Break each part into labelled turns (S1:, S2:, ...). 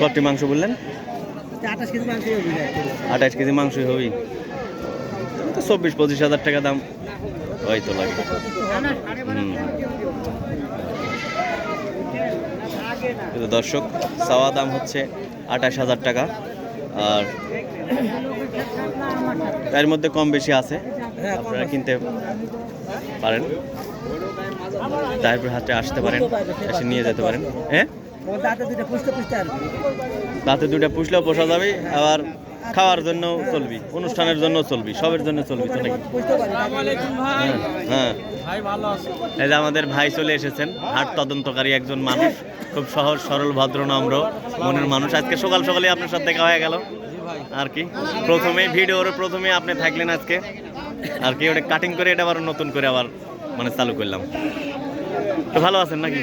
S1: কটি মাংস বললেন?
S2: আঠাশ কেজি মাংস হবে
S1: তো চব্বিশ পঁচিশ হাজার টাকা দাম। হয়তো লাগে। কিন্তু দর্শক চাওয়া দাম হচ্ছে আঠাশ হাজার টাকা। আর তার মধ্যে কম বেশি আছে। আপনারা কিনতে পারেন। তারপর হাতে আসতে পারেন এসে নিয়ে যেতে পারেন। হ্যাঁ?
S2: দাঁতে দুটো
S1: পুষলেও পোষা যাবে আবার খাওয়ার জন্য চলবি অনুষ্ঠানের জন্য চলবি সবের জন্য চলবি তো নাকি? হ্যাঁ, হ্যাঁ। এই যে আমাদের ভাই চলে এসেছেন হাট তদন্তকারী একজন মানুষ খুব সহজ সরল ভদ্র নম্র মনের মানুষ। আজকে সকাল সকালে আপনার সাথে দেখা হয়ে গেল। আর কি? প্রথমে ভিডিওর প্রথমে আপনি থাকলেন আজকে। আর কি ওটা কাটিং করে এটা আবার নতুন করে আবার মানে চালু করলাম। তো ভালো আছেন নাকি?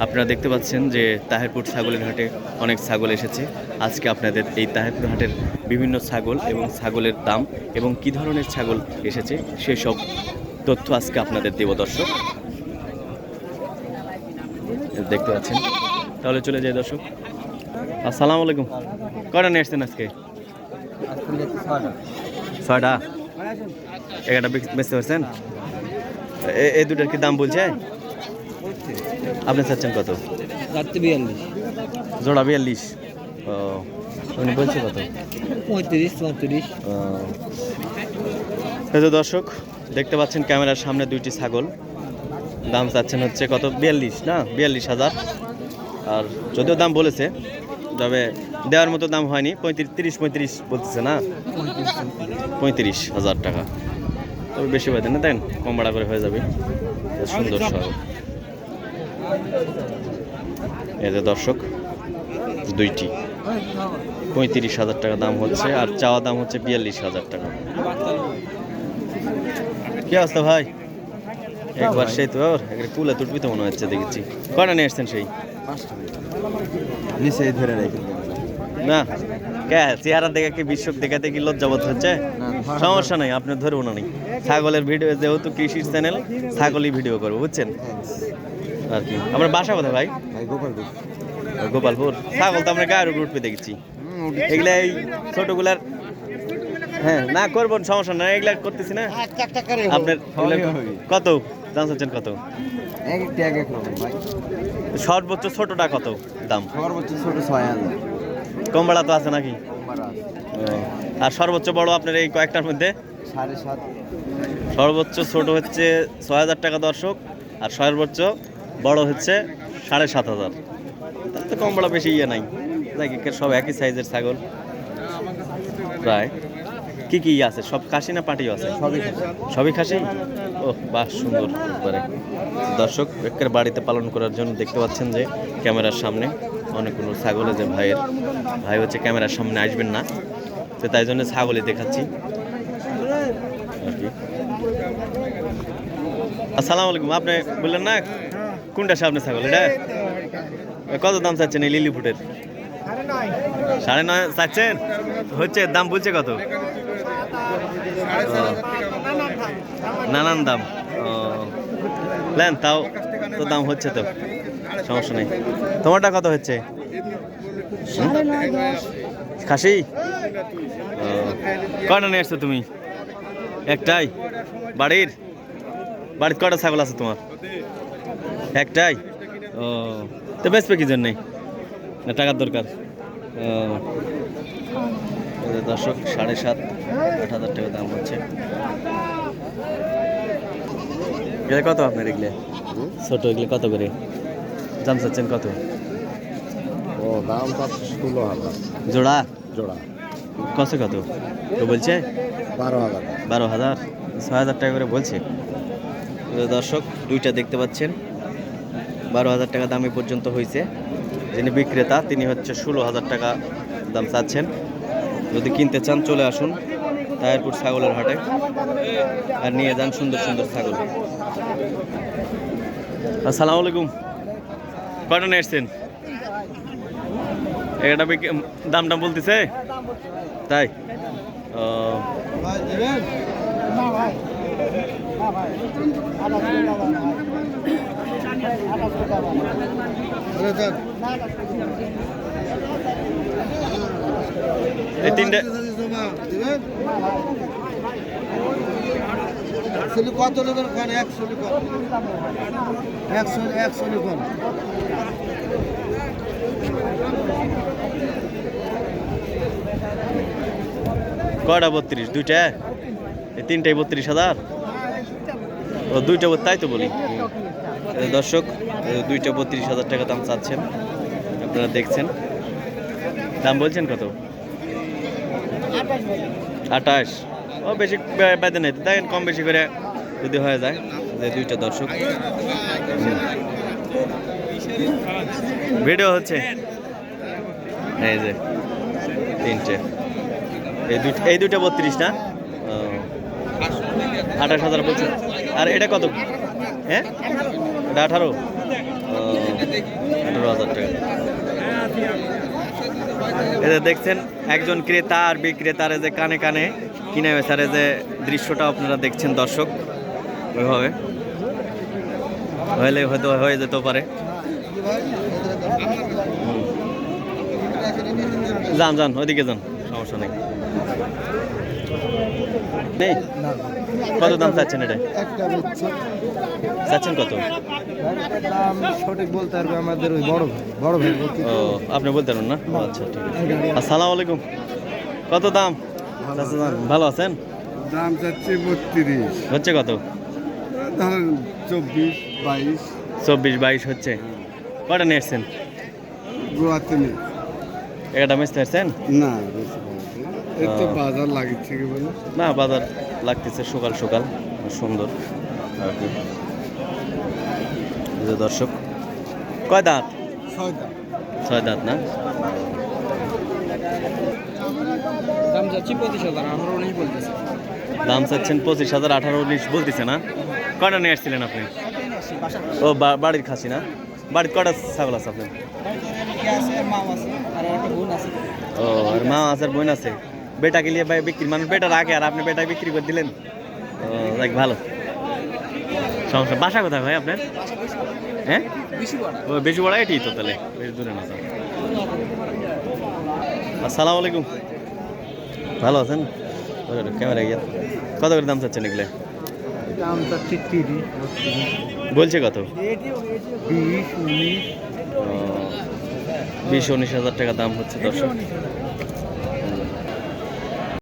S1: আপনারা দেখতে পাচ্ছেন যে তাহেরপুর ছাগলের হাটে অনেক ছাগল এসেছে। আজকে আপনাদের এই তাহেরপুর হাটের বিভিন্ন ছাগল এবং ছাগলের দাম এবং কি ধরনের ছাগল এসেছে সেসব তথ্য আজকে আপনাদের দেব দর্শক। দেখতে পাচ্ছেন। তাহলে চলে যাই দর্শক। আসসালামু আলাইকুম। কটা নিয়ে আসছেন আজকে? ছয়টা। এগারোটা বেচ- বেচতে পারছেন? এই দুটার কি দাম বলছে? আপনি চাচ্ছেন কত?
S2: বিয়াল্লিশ।
S1: জোড়া বিয়াল্লিশ। ও উনি বলছে কত?
S2: পঁয়ত্রিশ
S1: ও। এই যে দর্শক দেখতে পাচ্ছেন ক্যামেরার সামনে দুইটি ছাগল। দাম চাচ্ছেন হচ্ছে কত? বিয়াল্লিশ না? বিয়াল্লিশ হাজার। আর যদিও দাম বলেছে তবে দেওয়ার মতো দাম হয়নি। পঁয়ত্রিশ তিরিশ পঁয়ত্রিশ বলতেছে না? পঁয়ত্রিশ হাজার টাকা। তবে বেশি বাদে না দেন কম ভাড়া করে হয়ে যাবে। সুন্দর ছাগল এই যে দর্শক দুইটি। পঁয়ত্রিশ হাজার টাকা দাম হচ্ছে আর চাওয়া দাম হচ্ছে বিয়াল্লিশ হাজার টাকা। কি অবস্থা ভাই? একবার সেই তো একবার কুলে তুটবি তো মনে হচ্ছে দেখেছি। কটা নিয়ে আসছেন সেই?
S2: নিচে ধরে রেখে।
S1: না কে চেহারা দেখে কি বিশ্বক দেখাতে কি লজ্জাবোধ হচ্ছে? সমস্যা নাই আপনি ধরবো না নি ছাগলের ভিডিও যেহেতু কৃষির চ্যানেল ছাগলই ভিডিও করব বুঝছেন? আর কি। আমার বাসা কোথায় ভাই?
S2: ভাই গোপালপুর।
S1: গোপালপুর। ছাগল তো আমরা গায়ের উপর উঠবে দেখেছি। এগুলা এই ছোটগুলার হ্যাঁ না করব সমস্যা না এগুলা করতেছি না। আপনার কত? দাম চাচ্ছেন কত?
S2: এক একটি এক এক রকম ভাই।
S1: সর্বোচ্চ ছোটটা কত দাম?
S2: সর্বোচ্চ ছোট ছয় হাজার।
S1: কম ভাড়া তো আছে নাকি? আর সর্বোচ্চ বড় আপনার এই কয়েকটার মধ্যে? সর্বোচ্চ ছোট হচ্ছে ছয় হাজার টাকা দর্শক আর সর্বোচ্চ বড় হচ্ছে সাড়ে সাত হাজার। তার তো কম বড় বেশি ইয়ে নাই। নাকি সব একই সাইজের ছাগল। প্রায়। কি কি ইয়ে আছে? সব খাসি না পাটিও আছে?
S2: সবই খাসি।
S1: ও বাহ সুন্দর একবারে। দর্শক একের বাড়িতে পালন করার জন্য দেখতে পাচ্ছেন যে ক্যামেরার সামনে অনেকগুলো ছাগলে যে ভাইয়ের। ভাই হচ্ছে ক্যামেরার সামনে আসবেন না। তো তাই জন্য ছাগলই দেখাচ্ছি। আসসালামু আলাইকুম। আপনি বললেন না? কোনটা সামনে ছাগল এটা? কত দাম চাচ্ছেন এই লিলি ফুটের সাড়ে নয় চাচ্ছেন? হচ্ছে দাম বলছে কত? নানান দাম। প্ল্যান তাও তো দাম হচ্ছে তো সমস্যা নেই। তোমারটা কত হচ্ছে? খাসি? কটা নিয়ে আসছো তুমি? একটাই? বাড়ির? বাড়ির কটা ছাগল আছে তোমার? একটাই? ও তো বেচবে কি জন্যে টাকার দরকার? ও দর্শক সাড়ে সাত আট হাজার টাকা দাম হচ্ছে। এগুলো কত আপনার এগুলো? ছোট এগুলো কত করে? দাম চাচ্ছেন কত?
S2: ও দাম ষোলো হাজার।
S1: জোড়া?
S2: জোড়া।
S1: কত কত? তো বলছে?
S2: বারো হাজার।
S1: বারো হাজার? ছয় হাজার টাকা করে বলছে? দর্শক দুইটা দেখতে পাচ্ছেন। বারো হাজার টাকা দামে পর্যন্ত হয়েছে যিনি বিক্রেতা তিনি হচ্ছে ষোলো হাজার টাকা দাম চাচ্ছেন। যদি কিনতে চান চলে আসুন তায়ারপুর ছাগলের হাটে আর নিয়ে যান সুন্দর সুন্দর ছাগল। আসসালামু আলাইকুম। কয়টা নিয়ে এসছেন এটা দাম টাম বলতেছে? তাই? ও, এই তিনটে
S3: একশো কত নেবেন ওখানে একশো লিখন একশো একশো লিখন
S1: কয়টা বত্রিশ? দুইটা? এই তিনটাই বত্রিশ হাজার? দুইটা তাই তো বলি। দর্শক দুইটা বত্রিশ হাজার টাকা দাম চাচ্ছেন। আপনারা দেখছেন। দাম বলছেন কত? আঠাশ। ও, বেশি বেঁধে নেই দেখেন, কম বেশি করে যদি হয়ে যায়, যে দুইটা দর্শক। ভিডিও হচ্ছে। এই যে, তিনটে। এই দুইটা এই দুইটা বত্রিশ না। আঠাশ হাজার বলছে। আর এটা কত? হ্যাঁ? এটা আঠারো? আঠারো হাজার টাকা। এটা দেখছেন, একজন ক্রেতা আর বিক্রেতার যে কানে কানে কিনে বেচারে যে দৃশ্যটা আপনারা দেখছেন, দর্শক। ওইভাবে। হলে হয়তো হয়ে যেতেও পারে। যান যান, ওইদিকে যান। সমস্যা নেই। নেই? কত দাম চাচ্ছেন এটা? চাচ্ছেন কত?
S3: দাম সঠিক বলতে পারবে আমাদের ওই বড় বড় ভাই
S1: ও আপনি বলতে পারেন না? আচ্ছা ঠিক আছে। আসসালামু আলাইকুম। কত দাম? ভালো আছেন?
S3: দাম যাচ্ছে বত্রিশ।
S1: হচ্ছে কত?
S3: ধরেন চব্বিশ বাইশ।
S1: চব্বিশ বাইশ হচ্ছে। কটা নিয়ে এসছেন
S3: গোয়াতে
S1: একটা মেসতে এসছেন
S3: না। বাজার লাগিচ্ছে কি
S1: না বাজার লাগতেছে সকাল সকাল সুন্দর আর কি। যে দর্শক কয় দাঁত?
S3: ছয় দাম
S1: দাঁত না?
S3: দাম যাচ্ছে পঁচিশ হাজার আমরা উনিশ বলতেছি।
S1: দাম চাচ্ছেন পঁচিশ হাজার আঠারো উনিশ বলতেছে না? কয়টা নিয়ে আসছিলেন আপনি? ও বাড়ির খাসি না? বাড়ির কটা ছাগল আছে আপনার? ও আর মা আছে বোন আছে? নিয়ে ভাই বিক্রি মানুষ বেটা রাখে আর আপনি বেটা বিক্রি করে দিলেন। ও দেখ ভালো। সমস্যা। বাসা কোথায় ভাই আপনার? হ্যাঁ? ও বেশি বড় এটি তো তাহলে বেশি দূরে না তো। আসসালামু আলাইকুম। ভালো আছেন? ক্যামেরা গিয়ে। কত করে দাম চাচ্ছেন এগুলো? বলছে কত? বিশ উনিশ। হাজার টাকা দাম হচ্ছে দর্শক।